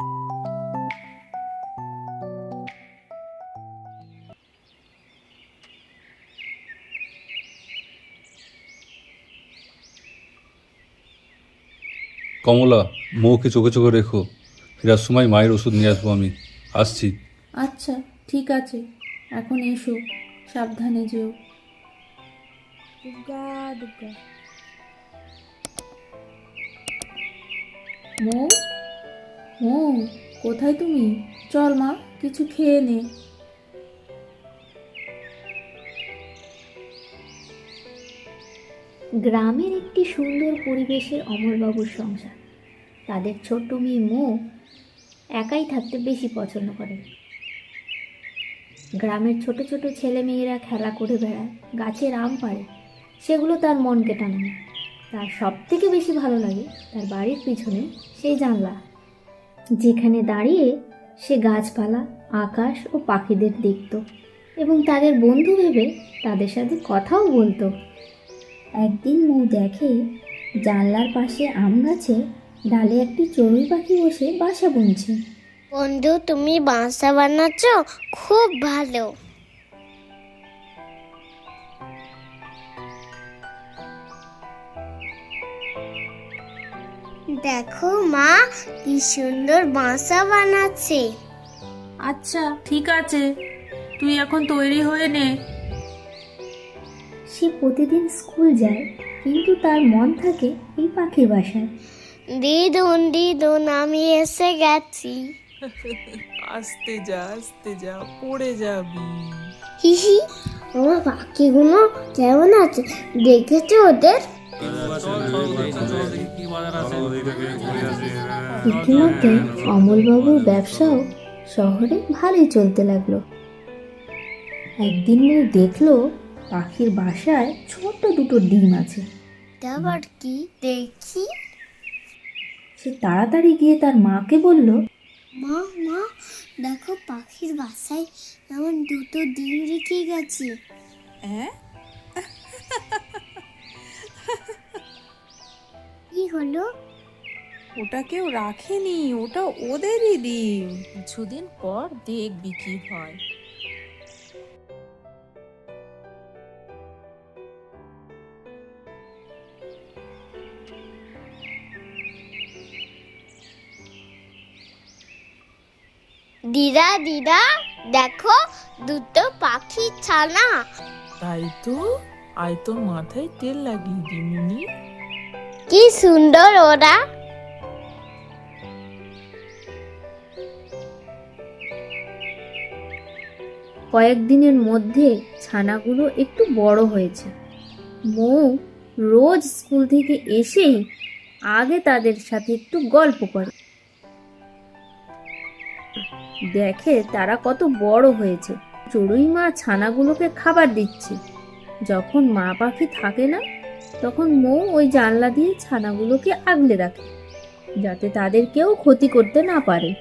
কমলা মৌকে চোখে চোখে রেখো। ফেরার সময় মায়ের ওষুধ নিয়ে আসব আমি। আসছি। আচ্ছা ঠিক আছে। এখন এসো। সাবধানে যেও। দুর্গা দুর্গা। মৌ? মৌ, কোথায় তুমি? চল মা, কিছু খেয়ে নে। গ্রামের একটি সুন্দর পরিবেশে অমরবাবুর সংসার। তাদের ছোট্ট মেয়ে মো একাই থাকতে বেশি পছন্দ করে। গ্রামের ছোট ছোট ছেলে মেয়েরা খেলা করে বেড়ায়, গাছের আম পাড়ে। সেগুলো তার মনকে টানে তার সব থেকে বেশি ভালো লাগে তার বাড়ির পিছনে সেই জানলা। যেখানে দাঁড়িয়ে সে গাছপালা, আকাশ ও পাখিদের দেখত এবং তাদের বন্ধু ভেবে তাদের সাথে কথাও বলতো। একদিন মৌ দেখে, জানলার পাশে আম গাছে ডালে একটি চড়ুই পাখি বসে বাসা বুনছে। বন্ধু, তুমি বাসা বানাচ্ছ? খুব ভালো। দেখো মা কি সুন্দর বাসা বানাচ্ছে। আচ্ছা ঠিক আছে। তুই এখন তৈরি হয়ে নে। সে প্রতিদিন স্কুল যায় কিন্তু তার মন থাকে এই পাখি বাসায়। দিদুন দিদুন আমি এসে গেছি। আস্তে যা আস্তে যা পড়ে যাবি। হিহি আমার পাখিগুলো কেমন আছে? দেখেছ ওদের? ইতিমধ্যে অমলবাবুর ব্যবসাও শহরে ভালোই চলতে লাগল। একদিন মৌ দেখল পাখির বাসায় ছোট্ট দুটো ডিম আছে। আবার কি দেখি। সে তাড়াতাড়ি গিয়ে তার মাকে বলল মা মা দেখো পাখির বাসায় এমন দুটো ডিম রেখে গেছে। হ্যাঁ কি হলো? ওটা কেউ রাখেনি ওটা ওদেরই ডিম কিছুদিন পর দেখবি কি হয়। দিদা দিদা দেখো দুটো পাখি ছানা। তাই তো? আয় তোর মাথায় তেল লাগিয়ে দি মিনি কি সুন্দর ওরা। কয়েকদিনের মধ্যে ছানাগুলো একটু বড় হয়েছে। মৌ রোজ স্কুল থেকে এসেই আগে তাদের সাথে একটু গল্প করে। দেখে তারা কত বড় হয়েছে। চড়ুই মা ছানাগুলোকে খাবার দিচ্ছে। যখন মা পাখি থাকে না তখন মৌ ওই জানলা দিয়ে ছানাগুলোকে আগলে রাখে যাতে তাদের কেউ ক্ষতি করতে না পারে।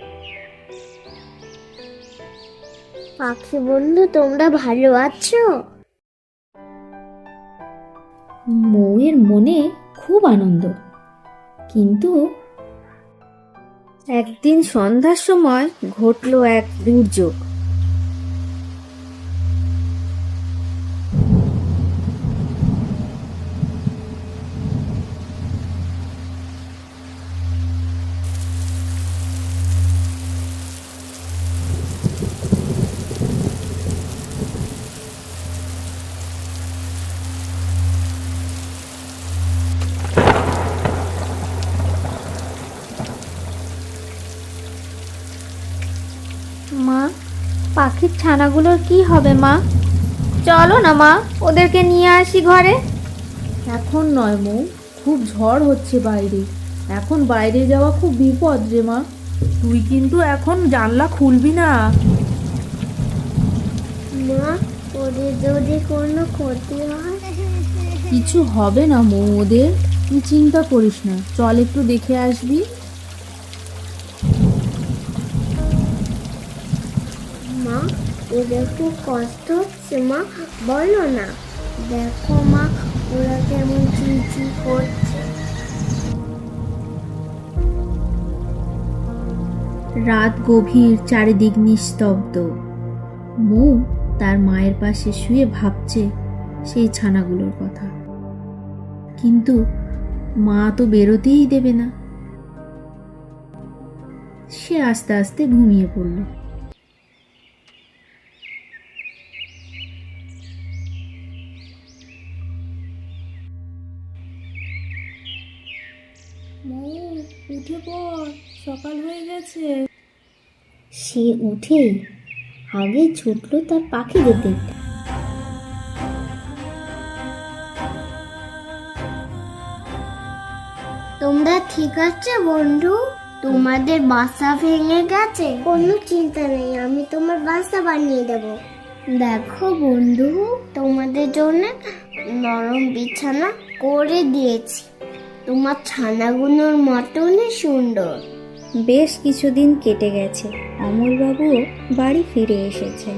পাখি বন্ধু তোমরা ভালো আছো? মৌয়ের মনে খুব আনন্দ। কিন্তু একদিন সন্ধ্যার সময় ঘটল এক দুর্যোগ। মা পাখির ছানাগুলোর কি হবে মা? চলো না মা ওদেরকে নিয়ে আসি ঘরে। এখন নয় মৌ খুব ঝড় হচ্ছে বাইরে। এখন বাইরে যাওয়া খুব বিপদ রে মা। তুই কিন্তু এখন জানলা খুলবি না। মা ওদের যদি কোনো ক্ষতি হয়? কিছু হবে না মৌ ওদের। তুই চিন্তা করিস না। চল একটু দেখে আসবি। মা ওদের খুব কষ্ট হচ্ছে মা বলো না। দেখো মা, ওরা কেমন চিচি করছে। রাত গভীর, চারিদিক নিস্তব্ধ। মৌ তার মায়ের পাশে শুয়ে ভাবছে সেই ছানাগুলোর কথা। কিন্তু মা তো বেরোতেই দেবে না। সে আস্তে আস্তে ঘুমিয়ে পড়ল। উঠে পড় সকাল হয়ে গেছে। সে উঠেই আগে ছুটলো তার পাখিদের দেখতে। তোমরা ঠিক আছে বন্ধু? তোমাদের বাসা ভেঙে গেছে। কোনো চিন্তা নেই আমি তোমার বাসা বানিয়ে দেব। দেখো বন্ধু তোমাদের জন্য নরম বিছানা করে দিয়েছি। তোমার ছানাগুলোর মতনই সুন্দর। বেশ কিছুদিন কেটে গেছে। অমলবাবুও বাড়ি ফিরে এসেছেন।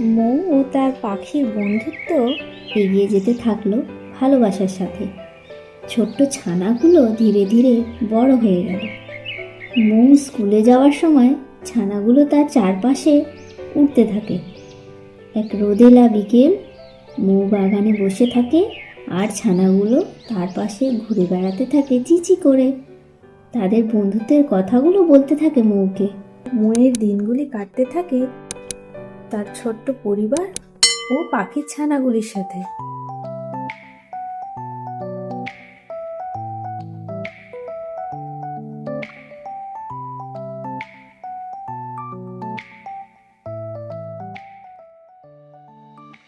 মৌ ও তার পাখির বন্ধুত্ব এগিয়ে যেতে থাকল ভালোবাসার সাথে। ছোট্ট ছানাগুলো ধীরে ধীরে বড় হয়ে গেল। মৌ স্কুলে যাওয়ার সময় ছানাগুলো তার চারপাশে উঠতে থাকে। এক রোদেলা বিকেল মৌ বাগানে বসে থাকে আর ছানাগুলো তার পাশে ঘুরে বেড়াতে থাকে চিচি করে। তাদের বন্ধুত্বের কথাগুলো বলতে থাকে মৌকে। ময়ের দিনগুলি কাটতে থাকে তার ছোট্ট পরিবার ও পাখির ছানাগুলির সাথে।